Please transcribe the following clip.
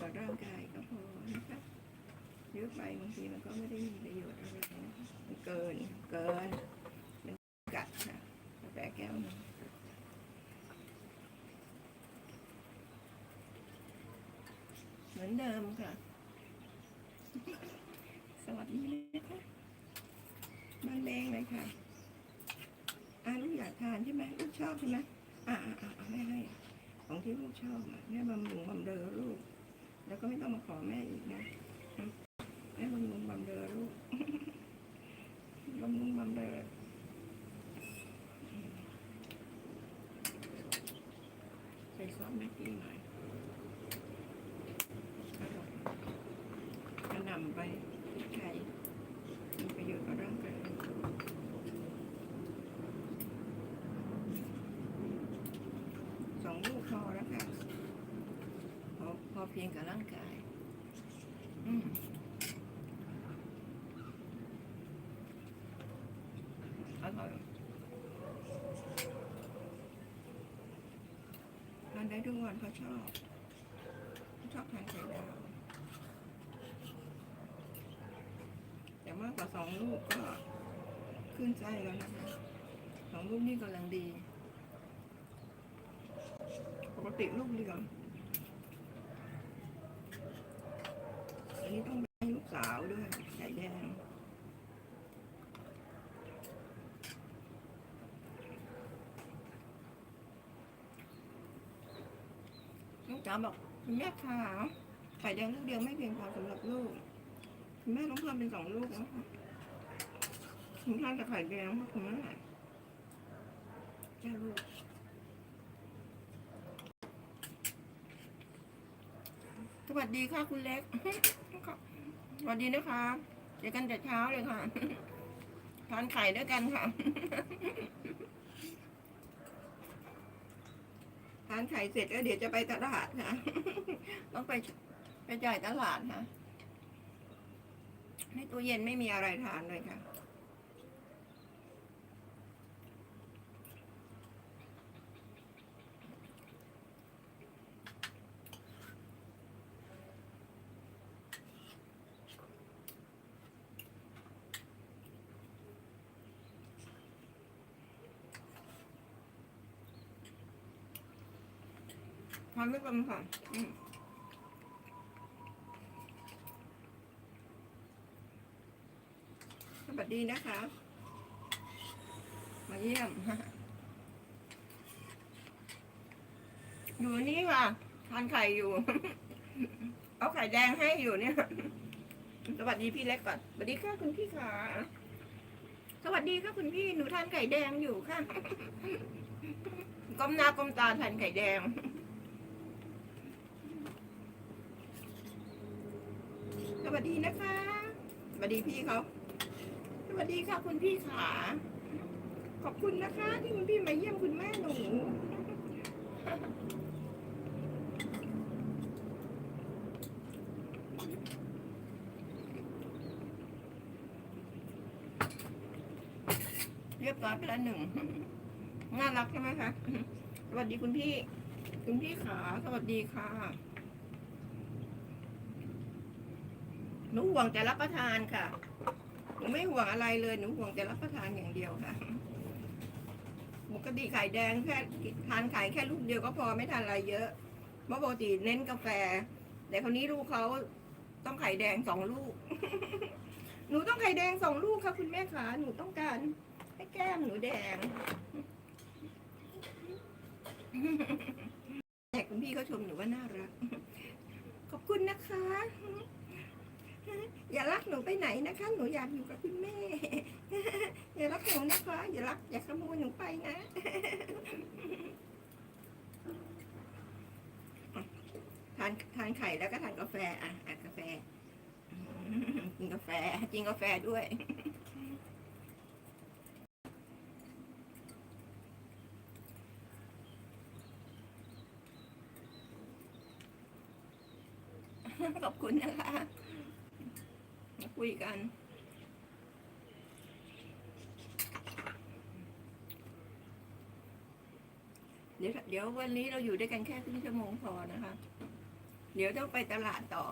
ต่อร่างกายก็พอนะคะเยอะไปบางทีมันก็ไม่ได้มีประโยชน์อะไรนะคะมันเกินเกินมันกัดค่ะกาแฟแก้วหนึงเหมือนเดิมค่ะ สวัสดีนะคะบางแดงเลยค่ะอาลูกอยากทานใช่ไหมลูกชอบใช่ไหมอ่าอ่าอ่าอ่าแม่ให้ของที่ลูกชอบอะแม่บำรุงบำเรอลูก แล้วก็ไม่ต้องมาขอแม่อีกนะแม่บำรุงบำเรอลูกบำรุงบำเรอใส่ซอสแม็กกี้หน่อยกระหน่ำไปพริกไทยมีประโยชน์กับร่างกายสองลูกพอแล้วค่ะ อพอเพียงกับร่างกาย อืมอร่อยทานได้ทุกวันเขาชอบเขาชอบทานไข่ดาวแต่มากกว่าสองลูกก็ขึ้นใจแล้วนะคะสองลูกนี่กำลังดี ปกติลูกเดียว อันนี้ต้องให้ลูกสาวด้วยไข่แดงลูกสาวบอกคุณแม่ค่ะไข่แดงลูกเดียวไม่เพียงพอสำหรับลูกคุณแม่ต้องเพิ่มเป็นสองลูกนะคะคุณทานแต่ไข่แดงเพราะคุณแม่แค่ลูกสวัสดีค่ะคุณเล็ก สวัสดีนะคะเจอกันแต่เช้าเลยค่ะ ทานไข่ด้วยกันค่ะ ทานไข่เสร็จแล้วเดี๋ยวจะไปตลาดค่ะ ต้องไปไปจ่ายตลาดค่ะ ในตู้เย็นไม่มีอะไรทานเลยค่ะ ทานด้วยกันค่ะสวัสดีนะคะ มาเยี่ยมอยู่นี่ค่ะ ทานไข่อยู่ เอาไข่แดงให้อยู่เนี่ย สวัสดีพี่เล็กก่อน สวัสดีค่ะคุณพี่ขาสวัสดีค่ะคุณพี่ หนูทานไข่แดงอยู่ค่ะ ก้มหน้าก้มตาทานไข่แดง วัสดีนะคะสวัสดีพี่เขาสวัสดีค่ะคุณพี่ขาขอบคุณนะคะ ที่คุณพี่มาเยี่ยมคุณแม่หนูเรียบร้อยไปแล้วหนึ่งน่ารักใช่ไหมคะสวัสดีคุณพี่ คุณพี่ขาสวัสดีค่ะ หนูห่วงแต่รับประทานค่ะ หนูไม่ห่วงอะไรเลย หนูห่วงแต่รับประทานอย่างเดียวค่ะปกติไข่แดงแค่ทานไข่แค่ลูกเดียวก็พอไม่ทานอะไรเยอะ เพราะปกติเน้นกาแฟ แต่คนนี้ลูกเขาต้องไข่แดงสองลูก หนูต้องไข่แดงสองลูกค่ะคุณแม่ขาหนูต้องการให้แก้มหนูแดง แต่คุณพี่เขาชมหนูว่าน่ารัก ขอบคุณนะคะ อย่ารักหนูไปไหนนะคะ หนูอยากอยู่กับคุณแม่ อย่ารักหนูนะคะ อย่ารักอย่าขโมยหนูไปนะทานทานไข่แล้วก็ทานกาแฟอะอะกาแฟกินกาแฟกินกาแฟด้วยขอบคุณนะคะ คุยกัน เดี๋ยวเดี๋ยววันนี้เราอยู่ด้วยกันแค่ครึ่งชั่วโมงพอนะคะ เดี๋ยวต้องไปตลาดต่อ